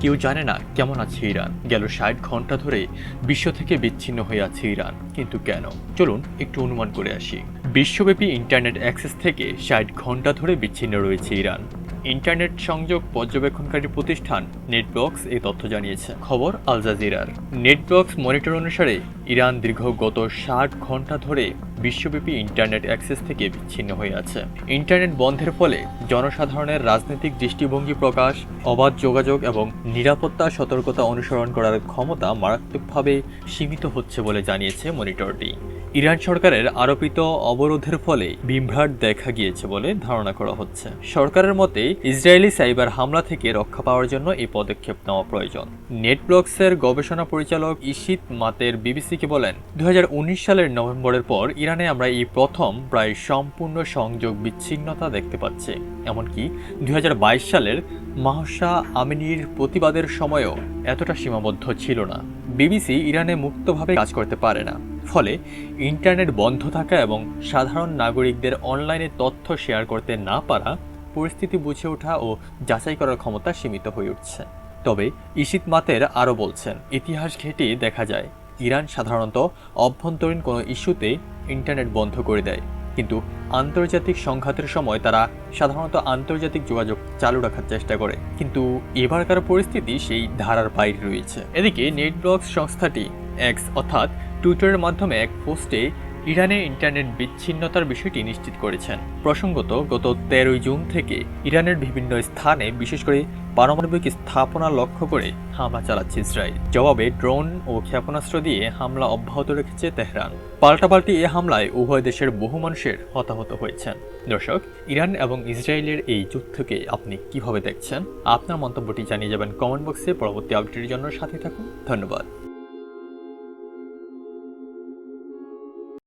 কেউ জানে না কেমন আছে ইরান। গেল ষাট ঘণ্টা ধরে বিশ্ব থেকে বিচ্ছিন্ন হয়ে আছে ইরান। কিন্তু কেন? চলুন একটু অনুমান করে আসি। বিশ্বব্যাপী ইন্টারনেট অ্যাক্সেস থেকে ষাট ঘণ্টা ধরে বিচ্ছিন্ন রয়েছে ইরান। ইন্টারনেট সংযোগ পর্যবেক্ষণকারী প্রতিষ্ঠান নেটবক্স এই তথ্য জানিয়েছে। খবর আল জাজিরার। মনিটর অনুসারে ইরান দীর্ঘ গত ষাট ঘণ্টা ধরে বিশ্বব্যাপী ইন্টারনেট অ্যাক্সেস থেকে বিচ্ছিন্ন হয়ে আছে। ইন্টারনেট বন্ধের ফলে জনসাধারণের রাজনৈতিক দৃষ্টিভঙ্গি প্রকাশ, অবাধ যোগাযোগ এবং নিরাপত্তা সতর্কতা অনুসরণ করার ক্ষমতা মারাত্মকভাবে সীমিত হচ্ছে বলে জানিয়েছে মনিটরটি। ইরান সরকারের আরোপিত অবরোধের ফলে বিভ্রাট দেখা গিয়েছে বলে ধারণা করা হচ্ছে। সরকারের মতে, ইসরায়েলি সাইবার হামলা থেকে রক্ষা পাওয়ার জন্য এই পদক্ষেপ নেওয়া প্রয়োজন। নেটব্লক্সের গবেষণা পরিচালক ইশিত মাতের বিবিসিকে বলেন? দুই হাজার উনিশ সালের নভেম্বরের পর ইরানে আমরা এই প্রথম প্রায় সম্পূর্ণ সংযোগ বিচ্ছিন্নতা দেখতে পাচ্ছি। এমনকি দুই হাজার বাইশ সালের মাহসা আমিনীর প্রতিবাদের সময়ও এতটা সীমাবদ্ধ ছিল না। বিবিসি ইরানে মুক্তভাবে কাজ করতে পারে না। ফলে ইন্টারনেট বন্ধ থাকা এবং সাধারণ নাগরিকদের অনলাইনে তথ্য শেয়ার করতে না পারা, পরিস্থিতি বুঝে ওঠা ও যাচাই করার ক্ষমতা সীমিত হয়ে উঠছে। তবে ইশিত মাতের আরও বলছেন, ইতিহাস ঘেঁটে দেখা যায়। ইরান সাধারণত অভ্যন্তরীণ কোনো ইস্যুতে ইন্টারনেট বন্ধ করে দেয়। কিন্তু আন্তর্জাতিক সংঘাতের সময় তারা সাধারণত আন্তর্জাতিক যোগাযোগ চালু রাখার চেষ্টা করে। কিন্তু এবারকার পরিস্থিতি সেই ধারার বাইরে রয়েছে। এদিকে নেটব্লক্স সংস্থাটি এক্স অর্থাৎ টুইটারের মাধ্যমে এক পোস্টে ইরানের ইন্টারনেট বিচ্ছিন্নতার বিষয়টি নিশ্চিত করেছেন। প্রসঙ্গত, গত তেরোই জুন থেকে ইরানের বিভিন্ন স্থানে বিশেষ করে পারমাণবিক স্থাপনা লক্ষ্য করে হামলা চালাচ্ছে ইসরায়েল। জবাবে ড্রোন ও ক্ষেপণাস্ত্র দিয়ে হামলা অব্যাহত রেখেছে তেহরান। পাল্টাপাল্টি এ হামলায় উভয় দেশের বহু মানুষের হতাহত হয়েছেন। দর্শক, ইরান এবং ইসরায়েলের এই যুদ্ধকে আপনি কীভাবে দেখছেন? আপনার মন্তব্যটি জানিয়ে যাবেন কমেন্ট বক্সে। পরবর্তী আপডেটের জন্য সাথে থাকুন। ধন্যবাদ।